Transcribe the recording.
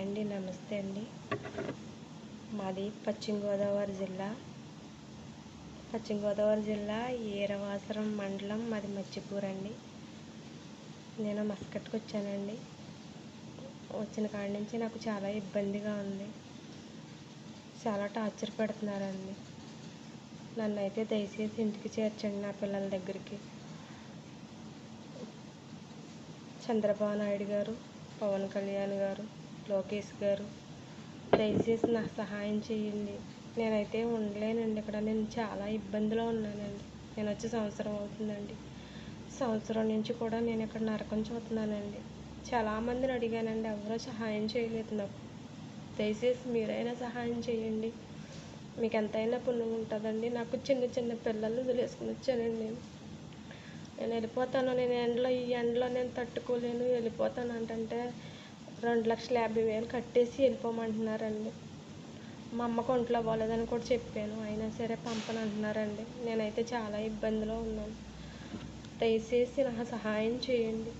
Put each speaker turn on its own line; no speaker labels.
అండి నమస్తే అండి మాది పశ్చిమ గోదావరి జిల్లా పశ్చిమ గోదావరి జిల్లా ఈరవాసరం మండలం మాది మర్చిపూర్ అండి నేను మస్కట్కి వచ్చానండి వచ్చిన కాడి నుంచి నాకు చాలా ఇబ్బందిగా ఉంది చాలా టార్చర్ పెడుతున్నారండి నన్ను అయితే దయచేసి ఇంటికి చేర్చండి నా పిల్లల దగ్గరికి చంద్రబాబు నాయుడు గారు పవన్ కళ్యాణ్ గారు లోకేష్ గారు దయచేసి నా సహాయం చేయండి నేనైతే ఉండలేనండి ఇక్కడ నేను చాలా ఇబ్బందిలో ఉన్నానండి నేను వచ్చి సంవత్సరం అవుతుందండి సంవత్సరం నుంచి కూడా నేను ఇక్కడ నరకం చూస్తున్నానండి చాలామందిని అడిగానండి ఎవరో సహాయం చేయలేదు నాకు దయచేసి మీరైనా సహాయం చేయండి మీకు ఎంతైనా పుణ్యం ఉంటుందండి నాకు చిన్న చిన్న పిల్లలు వదిలేసుకుని వచ్చానండి నేను నేను వెళ్ళిపోతాను నేను ఎండలో ఈ ఎండలో నేను తట్టుకోలేను వెళ్ళిపోతాను అంటే రెండు లక్షల యాభై వేలు కట్టేసి వెళ్ళిపోమంటున్నారండి మా అమ్మకు ఒంట్లో బాగోలేదని కూడా చెప్పాను అయినా సరే పంపను అంటున్నారండి నేనైతే చాలా ఇబ్బందిలో ఉన్నాను దయచేసి నా సహాయం చేయండి